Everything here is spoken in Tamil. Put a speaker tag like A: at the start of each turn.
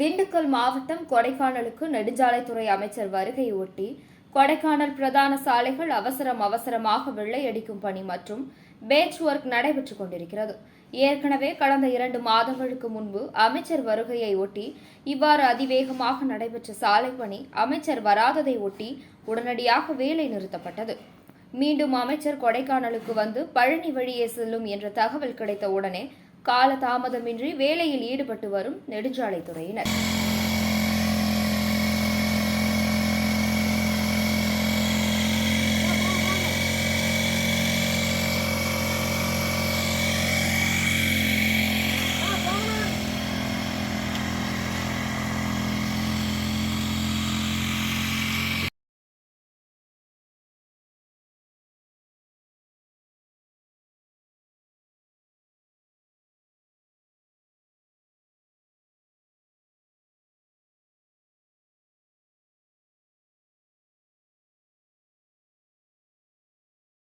A: திண்டுக்கல் மாவட்டம் கொடைக்கானலுக்கு நெடுஞ்சாலைத்துறை அமைச்சர் வருகையொட்டி கொடைக்கானல் பிரதான சாலைகள் அவசரம் அவசரமாக வெள்ளையடிக்கும் பணி மற்றும் பேட்ச் ஒர்க் நடைபெற்றுக் கொண்டிருக்கிறது. ஏற்கனவே கடந்த இரண்டு மாதங்களுக்கு முன்பு அமைச்சர் வருகையை ஒட்டி இவ்வாறு அதிவேகமாக நடைபெற்ற சாலை பணி அமைச்சர் வராததை ஒட்டி உடனடியாக வேலை நிறுத்தப்பட்டது. மீண்டும் அமைச்சர் கொடைக்கானலுக்கு வந்து பழனி வழியே செல்லும் என்ற தகவல் கிடைத்த உடனே கால தாமதமின்றி வேலையில் ஈடுபட்டு வரும் நெடுஞ்சாலைத்துறையினர்